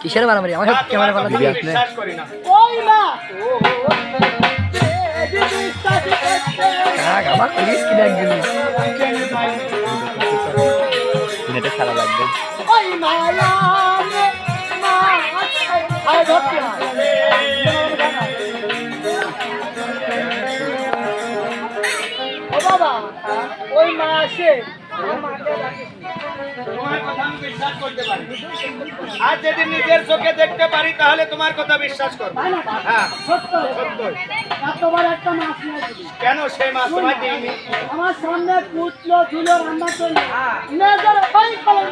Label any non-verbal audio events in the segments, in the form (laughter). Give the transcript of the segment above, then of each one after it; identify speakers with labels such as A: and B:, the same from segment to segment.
A: কিসের মারামারি আমার
B: তা
A: ক্যামেরা পালা
B: কথা
A: দিবি
B: আমি বিশ্বাস করি না
C: ওই মা
A: কাক আমার
D: নেটে খেলা লাগবে
C: ও বাবা ওই মা আসে
B: তোমার কথা আমি বিশ্বাস করতে পারি আর যদি নিজের চোখে দেখতে পারি তাহলে তোমার কথা বিশ্বাস করব। হ্যাঁ কেন মাছ দিইনি
C: আমার সামনে পুতলো ঝুলো রান্না করল মেয়েদের ওই কলে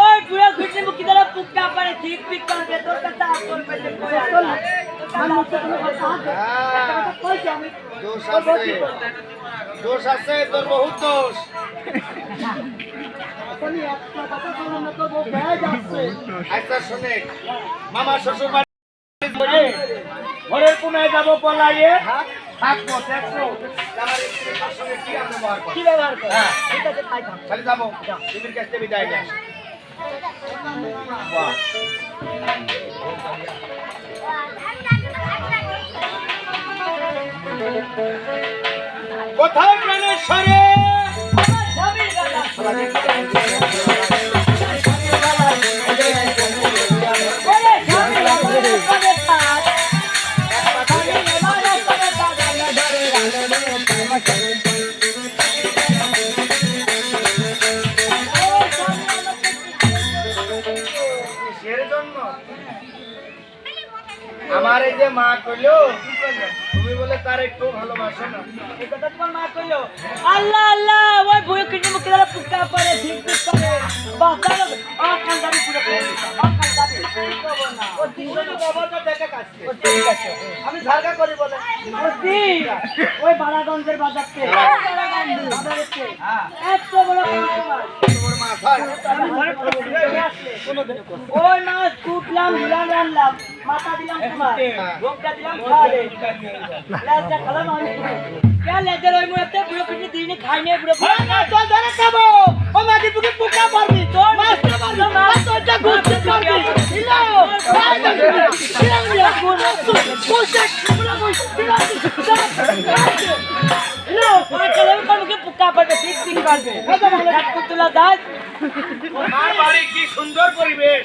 E: ওই বুড়ো ঘুরছে মুখি দ্বারা পুক্কা পারে ঠিক পিক করে তোর কাছে আপ করবে
B: হ্যাঁ।
C: কইছি আমি।
B: দোষ আছে। দোষ আছে তোর বহুত দোষ। আচ্ছা শুনে। মামা শ্বশুর বাড়ি ঘরের কোনায় যাব পলাইয়ে। থাকব দেখব কি ব্যবহার করে? হ্যাঁ।
C: ঠিক আছে
B: খালি যাব। তুমি কাছ থেকে বিদায় নিয়ে আসো আমার এই যে মা কইলো বলে তার একটু ভালোবাসো না।
E: এই কথা তোমার মা কইলো। আল্লাহ আল্লাহ পুক্কা পারে ঠিক পিক করে বাচ্চা ও কান্দারি পুরো করে (laughs)
B: আমি করি বলে
E: ওই বাজার
B: হ্যাঁ
E: এত বড়
B: মাথায়
E: ওই মাছ কুটলাম দিলাম মাথা দিলাম তোমার ভোগটা দিলাম খাওয়ালে খালাম আমি। লেজের ওই মুহূর্তে বুড়ো পিঠে দিনে খাই নিয়ে বুড়ো
C: তো ধরে খাব ও মাটি বুকে পোকা পারবি
E: তোর
C: পারবি পারবি
E: ঠিক ঠিক পারবে দাস
B: বাড়ি কি সুন্দর পরিবেশ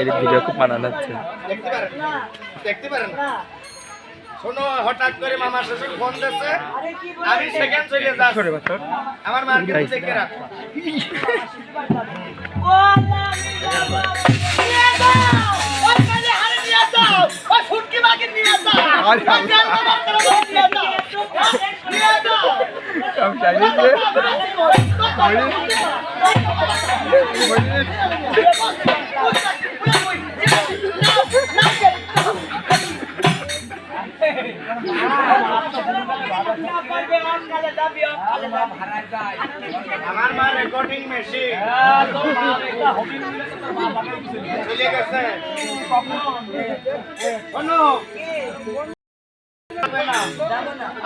D: এর ভিডিও খুব মানানো হচ্ছে
B: দেখতে পারেন দেখতে পারেন না। শোনো হঠাৎ করে মামা শ্বশুর ফোন দিচ্ছে। আমি সেকেন্ড চলে যাচ্ছি। আমার মার কিন্তু দেখে রাখো।
E: ও
C: যাও
D: সব চালিয়েছে
B: আমার চলে গেছে।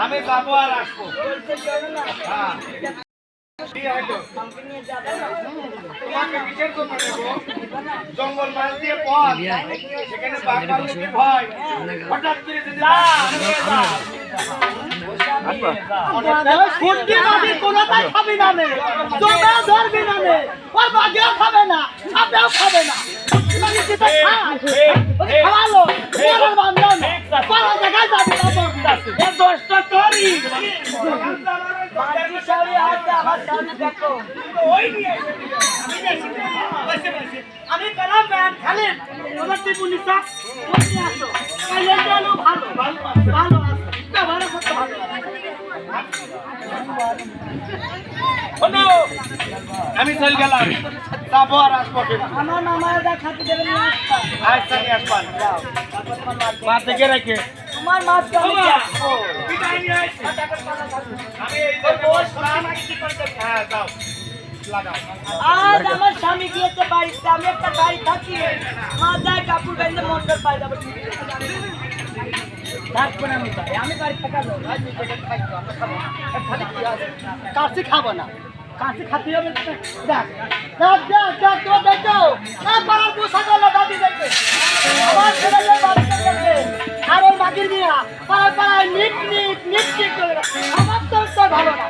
B: আমি যাব আর আসব? জঙ্গল মাছ দিয়ে পথ। সেখানে ভয়? হঠাৎ করে যদি নিয়ে যাও।
C: ওই ফুটকি বাকি কোনোটাই খাবি না নে। জমেও ধরবি না নে। ওর বাগেও খাবে না সাপেও খাবে না। খাওয়ালো বান্ধব পাড়া জায়গায় যাবি না
B: নিয়ে এসেছি। আমি। বসে বসে।
C: গেলাম ব্যান খালেন তোমার নিসা ওই নিয়ে আসো কাইলে গেলো ভালো ভালো ভালো
B: আমি চল গেলাম। যাব আর আসব
E: আমার মামারা যা খাতে দেবেন
B: আচ্ছা নিয়ে আসবান মা থেকে রেখে।
E: তোমার
B: যে বস হ্যাঁ যাও।
E: আমার স্বামী গিয়েছে বাড়িতে আমি একটা বাড়ি থাকি। মাথায় কাপড় বেঁধে মন্দির পাই যাব। আমরা খাব না।
C: কাশি খাতে দেখ দেখ দেখ দেখ তো দেখো পাড়ার বুসা গেল দাদি আমার আর ওই মাগির মিয়া পাড়ায় পাড়ায় নিট নিট নিট ভালো না।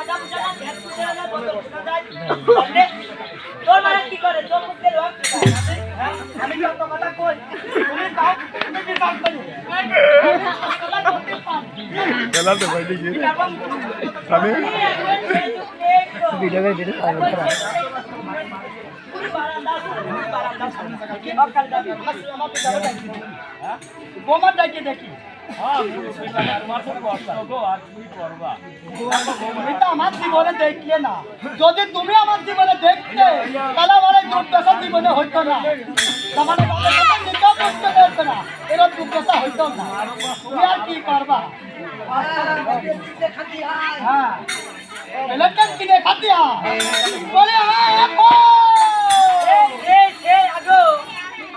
E: জানলে? কথা বুঝা না, ভ্যাট বুঝা না, বন্ধ শোনা যায়। জানলে? তোর মারা কি করে তোর মুখ দিয়ে রক কি করে? হ্যাঁ? আমি যত কথা কই তুমি কাও তুমি কি কাম করি
D: গেলাম তো ভাই দেখি আমি
A: ভিডিও করে ভিডিও
C: বোমা ডাকি দেখি তুমি তো আমার জীবনে দেখলে না। যদি তুমি আমার জীবনে দেখতে তাহলে আমার এই দুর্দশা জীবনে হইতো না। তোমার নিকাম করতে পারতো না। এরকম দুর্দশা হইতো না। তুমি আর কি করবা হ্যাঁ। কিনে খাতিয়া বলে হ্যাঁ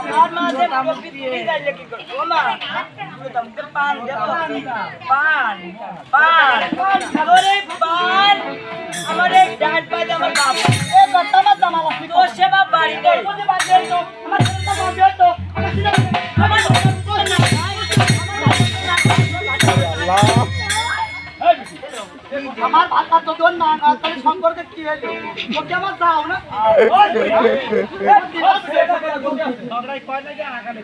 E: আমার মাঝে কপি দিয়ে যাইলে কি করব মা তোমাকে পান দেবো পান পান ওরে পান আমার এই ডান পায়ে আমার বাপ
C: এ কথা না জামা লাগি
E: সেবা বাড়ি
C: তো আমার ছেলেটা বাজে তো আমার
E: আমার
C: ভাতা তো দোন না না তাহলে সম্পর্কে কি হইল? ওকে আমার দাও না?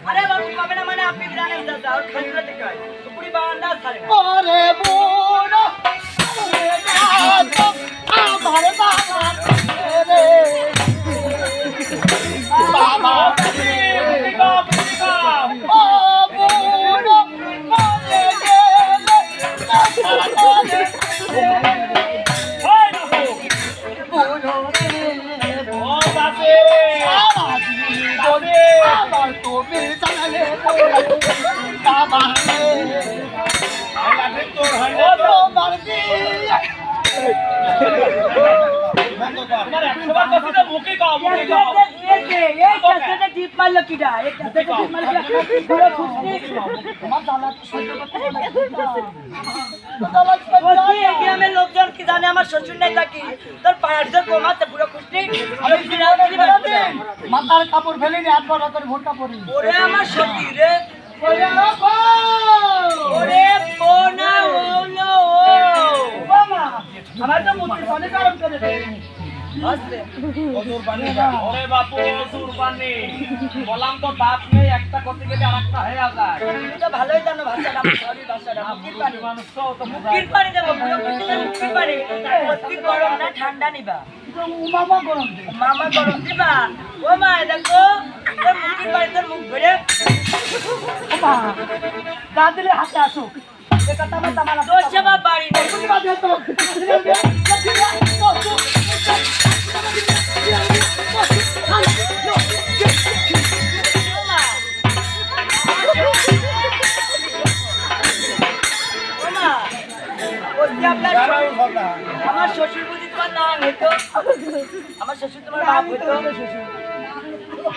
E: আরে বাবু কবে না মানে আপনি বিরানে দাদা আর খাইলে পুরি বান্দা ছাড়ে।
C: ওরে বুড়ো আমার বাবা
E: লোকজন কি জানে আমার শ্বশুর নাই থাকি। তোর পায়ের জোর কমাতে পুরো খুশি।
C: মাথার কাপড় ফেলে নি আটবার করে ভোটটা পরি
E: ওরে আমার সত্যি রে।
C: ওরে বাবা!
E: ওরে কোনা হলো।
C: বাবা, আমার তো মুখে করে
B: বললাম তো নেই একটা করতে গেলে আরেকটা হয়ে যায়
E: তুমি তো ভালোই জানো ভাষাটা সরি ভাষাটা। মুখির পানি।
B: মানুষ তো তো
E: মুখির পানি দেবো পুরো খুশি না মুখির পানি। গরম না ঠান্ডা নিবা।
C: মামা গরম।
E: মামা গরম দিবা? ও মা দেখো তোর মুখির পানি তোর মুখ ধরে।
C: বাবা, যা দিলে হাতে আসুক।
E: বাড়ি আমার শ্বশুর তোমার হইতো আমার তোমার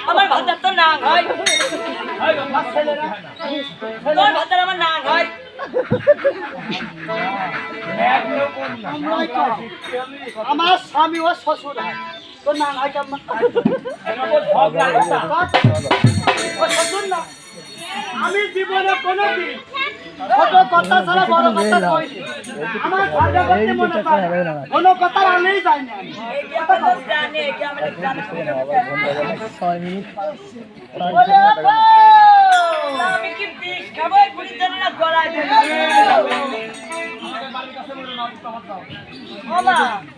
E: আমার ভাতার তো নাম হয় তোর ভাতার আমার নাম হয়।
C: আমার স্বামী ও শ্বশুর তোর নাম হয় না আমি জীবনে কোনোদিন ছোট কথা ছাড়া বড় কথা কইনি আমার ভাগা করতে মনে না। কোনো কথা আনলেই যায় না
E: আমাদের জানে, যে আমাদের জানে।
A: ছয় মিনিট
C: বলে, "আপা!"
E: আমি কি বিষ খাব? এই বুড়ি জানে না গলায় দেবে। ওমা, কি হয়েছে? ডাকছো কেন?
C: আমি জায়গায় তো উঠে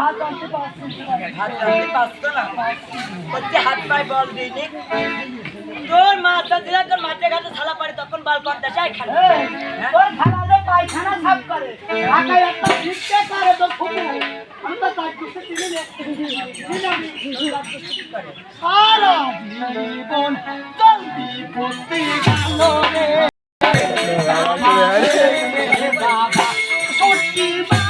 C: ভাত আনতে পারছি না।
E: বলছে হাত পায়ে বল দিইনি। তোর মাথা দিলে তোর মাঠে ঘাটে ছালা পারে তখন বাল করতে চাই খালি
C: তোর খালাদের পায়খানা সাফ করে। ঢাকায় একটা ভিক্ষে করে তোর ফুপু। আমি তো তার কিছু চিনি না। চিনি আমি। সারা জীবন জলদি পড়তে গেল রে। রে বাবা, সত্যি মাগে,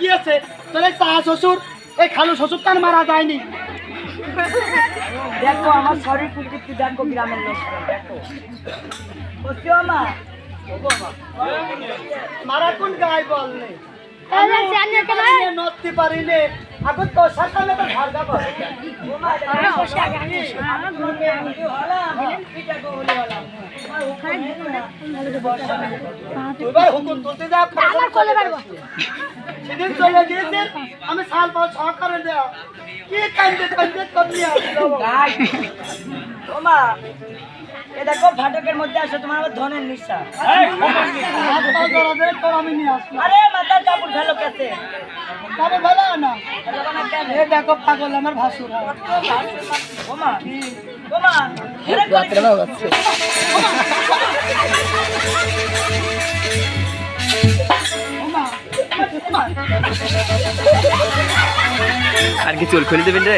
C: গিয়েছে তোর এই চা শ্বশুর এই খালু শ্বশুর তার মারা যায়নি।
E: দেখো আমার শরীর প্রকৃতি দেখো গ্রামের লোক। দেখো। মা।
C: মারা কোন গায়ে বললে নড়তে পারিলে এখন তো এবার হুকুম তুলতে যা সেদিন চলে গিয়েছে আমি সাল পাল সহকারে দেওয়া কি কান্দে কান্দে কমনি আসলো?
E: এ দেখো ফাটকের মধ্যে আসো তোমার আবার ধনের নিঃশ্বাস
C: আমি নিয়ে
E: আরে মাথার কাপড় ফেলো কেসে
C: তবে ভালো না?
E: ফেলো না কেন?
C: এ দেখো পাগল আমার ভাসুর
E: ওমা ওমা
A: রাত্রে না যাচ্ছে
D: আর কি চুল খুলে দেবেন রে?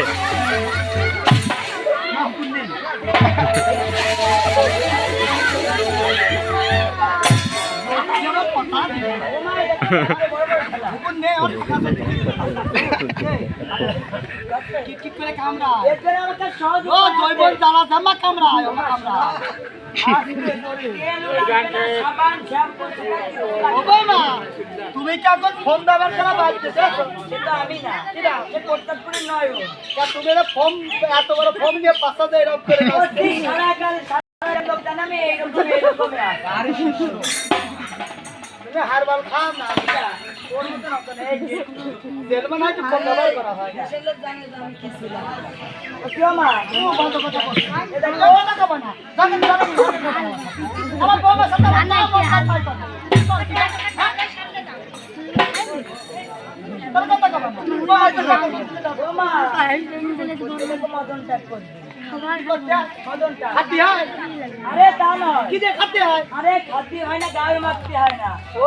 C: তুমি কি এখন ফোন করা বাড়তেছে
E: সেটা আমি না সে প্রতাপপুরের নয়।
C: তুমি ফোন এত বড় ফোন নিয়ে পাশা দেয় এরকম করে
E: ও ঠিক সারা লোক জানে আমি এইরকম এইরকমই
C: তুমি হারবাল খাও না
E: ওর মতন অত না, এই যে
C: তেল মানে হয়তো ফোন ব্যবহার করা হয়
E: দেশের লোক জানে কি ছিলাম। কি আমা?
C: ও বন্ধ কথা বল এ দেখো ও টাকা বানা জানেন জানেন আমার বউয়ের সাথে আমার না আমার হাত কথা তোর কত টাকা বানা ও আইতে টাকা
E: ও মা, এরকম মদন ত্যাগ করবি।
C: খাতি হয়?
E: আরে তা নয়।
C: কি দিয়ে খাতে হয়?
E: আরে খাতি হয় না গায়ে মারতে হয় না।
C: ও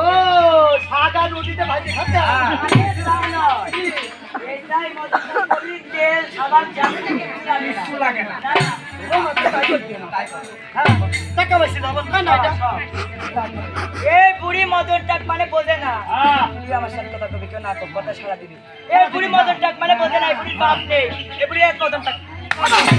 C: সাদা রুটিতে ভাজি খাতে হয়?
E: আরে তা নয়। এটাই মদন ত্যাগ তেল সাবান শ্যাম্পু কিছু লাগে না। না, না।
C: হ্যাঁ টাকা বেশি দাও না না এটা।
E: এই বুড়ি মদন টাক মানে বোঝে না। তুই আমার সাথে কথা কবি কেউ না কথা সারা দিবি। এই বুড়ি মদন টাক মানে বোঝে না এই বুড়ির বাপ নেই। এই বুড়ি এক মদন টাক।
C: ওরে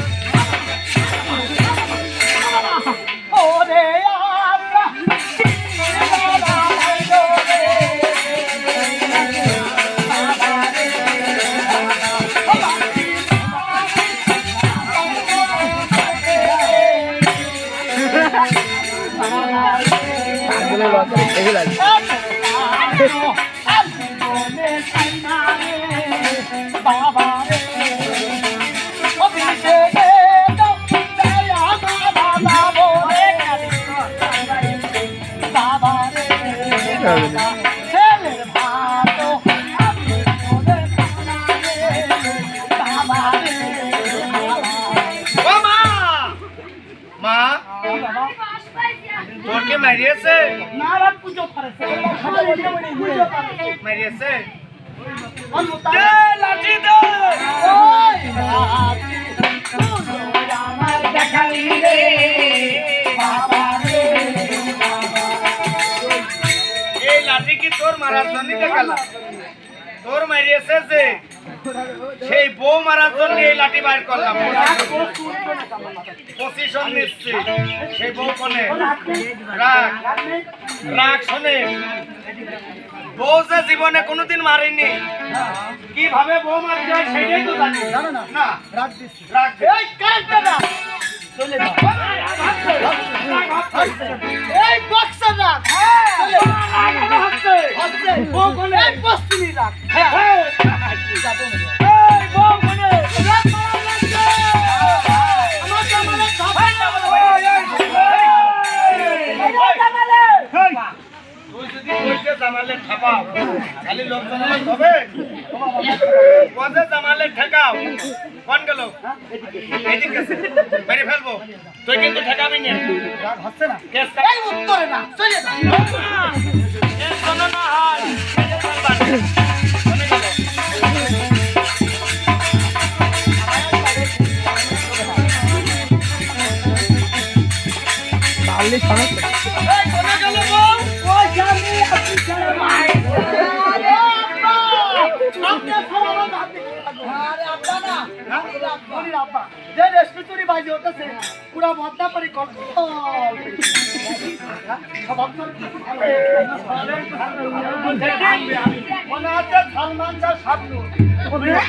C: রে
B: ও মা! তোর কে মারিয়েছে?
C: পুজো করেছে
B: মারিয়েছে লাঠি দে
C: দেখালি রে।
B: কি তোর মারার জন্য দেখালাম তোর মারিয়েছে যে সেই বউ মারার জন্য এই লাঠি বাইর করলাম। পজিশন নিচ্ছি। সেই বউ কোনে? রাগ। রাগ শোনে? বউ যে জীবনে কোনোদিন মারেনি। কীভাবে বউ মারতে হয় সেটাই তো জানি।
C: না? রাত দিচ্ছি।
B: রাগ
C: চলে যাও এই বক্সার রাখ হচ্ছে হচ্ছে বউ কোনে এই বস্তিনি রাখ হ্যাঁ। এই বউ কোনে রাখ
B: কইতে জামালে ঠাপাও খালি লোক জানালে হবে? কজে জামালে ঠেকাও। কোন গেল? এদিক গেছে মেরে ফেলব। তুই কিন্তু ঠেকাবি না।
C: হচ্ছে না
B: কেস
C: এই উত্তরে না চলে যাও
B: কেস শোনো না হয়। শুনে গেল
A: পারলে সমস্যা
B: এই কোনে
C: যে রেস্টুরেন্টে বাজে ওটাছে পুরা বদনা মনে হচ্ছে সালমান সাবনু হে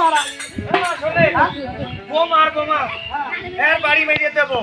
C: মারা।
B: মার এর বাড়ি মেরে দেবো।